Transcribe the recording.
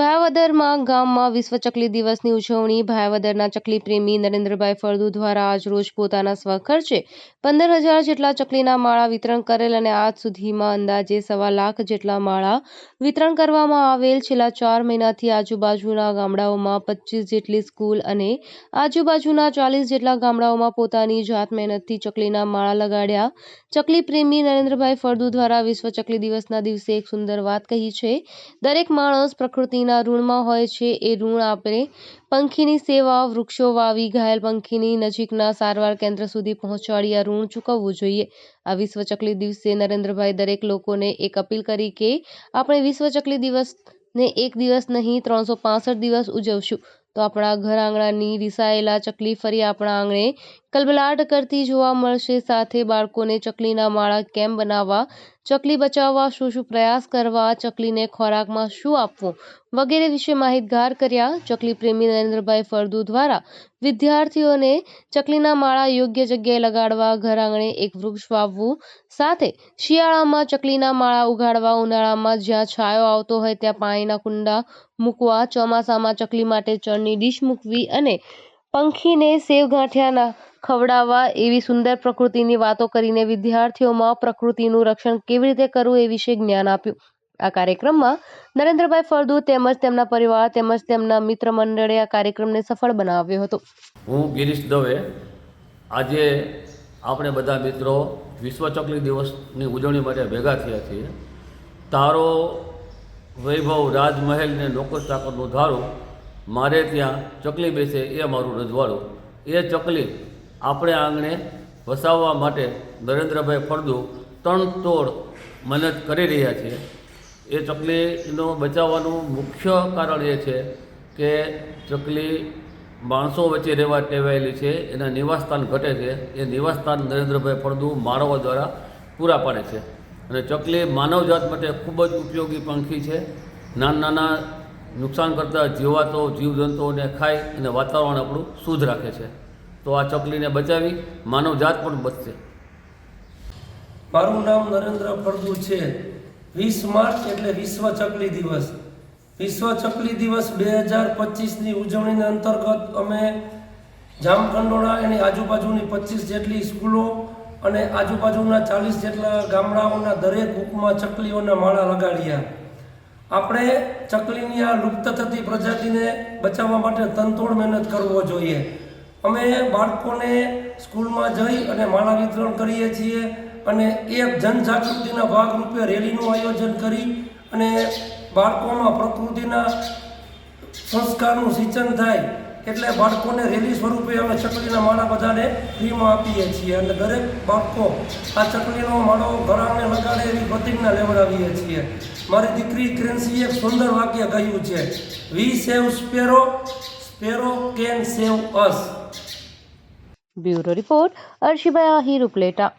ભાયાવદરમાં ગામમાં વિશ્વ ચકલી દિવસની ઉજવણી. ભાવદરના ચકલી પ્રેમી નરેન્દ્રભાઈ ફળદુ દ્વારા આજરોજ પોતાના સ્વખર્ચે પંદર હજાર જેટલા ચકલીના માળા વિતરણ કરેલ અને આજ સુધીમાં અંદાજે સવા લાખ જેટલા માળા વિતરણ કરવામાં આવેલ. છેલ્લા ચાર મહિનાથી આજુબાજુના ગામડાઓમાં પચીસ જેટલી સ્કૂલ અને આજુબાજુના ચાલીસ જેટલા ગામડાઓમાં પોતાની જાત મહેનતથી ચકલીના માળા લગાડ્યા. ચકલી પ્રેમી નરેન્દ્રભાઈ ફળદુ દ્વારા વિશ્વ ચકલી દિવસના દિવસે એક સુંદર વાત કહી છે. દરેક માણસ પ્રકૃતિના ઋણમાં હોય છે એ ઋણ આપણે પંખીની સેવા, વૃક્ષો વાવી, ઘાયલ પંખીની નજીકના સારવાર કેન્દ્ર સુધી પહોંચાડી આ ઋણ ચૂકવવું જોઈએ. આ વિશ્વ ચકલી દિવસે નરેન્દ્રભાઈ દરેક લોકોને એક અપીલ કરી કે આપણે વિશ્વ ચકલી દિવસને એક દિવસ નહીં, ત્રણસો પાંસઠ દિવસ ઉજવશું. તો આપણા ઘર આંગણાની રિસાયેલા ચકલી ફરી આપણા આંગણે કલબલાટ કરતી જોવા મળશે. સાથે બાળકોને ચકલીના માળા કેમ બનાવવા ચકલી બચાવવા શું શું પ્રયાસ કરવા, ચકલીને ખોરાકમાં શું આપવું વગેરે વિશે માહિતગાર કર્યા ચકલી પ્રેમી નરેન્દ્રભાઈ ફળદુ દ્વારા. વિદ્યાર્થીઓને ચકલીના માળા યોગ્ય જગ્યાએ લગાડવા, ઘર આંગણે એક વૃક્ષ વાવવું, સાથે શિયાળામાં ચકલીના માળા ઉગાડવા, ઉનાળામાં જ્યાં છાંયો આવતો હોય ત્યાં પાણીના કુંડા મૂકવા, ચોમાસામાં ચકલી માટે ચણની ડીશ મૂકવી અને પંખીને સેવ ગાંઠિયાના ખવડાવવા એવી સુંદર પ્રકૃતિની વાતો કરીને વિદ્યાર્થીઓમાં પ્રકૃતિનું રક્ષણ કેવી રીતે કરવું એ વિશે જ્ઞાન આપ્યું. આ કાર્યક્રમમાં નરેન્દ્રભાઈ ફળદુ તેમજ તેમના પરિવાર તેમજ તેમના મિત્ર મંડળે આ કાર્યક્રમને સફળ બનાવ્યો હતો. હું ગિરીશ દવે. આજે આપણે બધા મિત્રો વિશ્વ ચકલી દિવસની ઉજવણી માટે ભેગા થયા છીએ. તારો વૈભવ રાજમહેલ ને ચાકરનું ધારું મારે ત્યાં ચકલી બેસે એ મારું રજવાડું. એ ચકલી આપણે આંગણે વસાવવા માટે નરેન્દ્રભાઈ ફળદુ ત્રણ તોડ મહેનત કરી રહ્યા છે. એ ચકલીનો બચાવવાનું મુખ્ય કારણ એ છે કે ચકલી માણસો વચ્ચે રહેવા ટેવાયેલી છે, એના નિવાસસ્થાન ઘટે છે, એ નિવાસસ્થાન નરેન્દ્રભાઈ ફળદુ માનવો દ્વારા પૂરા પાડે છે. અને ચકલી માનવજાત માટે ખૂબ જ ઉપયોગી પંખી છે. નાના નાના નુકસાન કરતા જીવાતો, જીવજંતુઓને ખાય અને વાતાવરણ આપણું શુદ્ધ રાખે છે. તો આ ચકલીને બચાવી માનવજાત પણ બચશે. મારું નામ નરેન્દ્ર ફળદુ છે. વીસ માર્ચ એટલે વિશ્વ ચકલી દિવસ. વિશ્વ ચકલી દિવસ બે હજાર પચીસની ઉજવણીના અંતર્ગત અમે જામખંડોળા એની આજુબાજુની પચીસ જેટલી સ્કૂલો અને આજુબાજુના ચાલીસ જેટલા ગામડાઓના દરેક હુકમાં ચકલીઓના માળા લગાડ્યા. આપણે ચકલીની આ લુપ્ત થતી પ્રજાતિને બચાવવા માટે તનતોડ મહેનત કરવો જોઈએ. અમે બાળકોને સ્કૂલમાં જઈ અને માળા વિતરણ કરીએ છીએ અને એક જનજાગૃતિના ભાગરૂપે રેલીનું આયોજન કરી અને બાળકોમાં પ્રકૃતિના સંસ્કારનું સિંચન થાય એટલે બાળકોને રેલી સ્વરૂપે અમે ચકલીના માળા બધાને ફ્રીમાં આપીએ છીએ. અને દરેક બાળકો આ ચકલીનો માળો ઘરાને પ્રતિજ્ઞા લેવડાવીએ છીએ. મારી દીકરી ક્રેન્સીએ સુંદર વાક્ય કહ્યું છે we save sparrow sparrow can save us bureau report Arshibhai Ahir Upleta.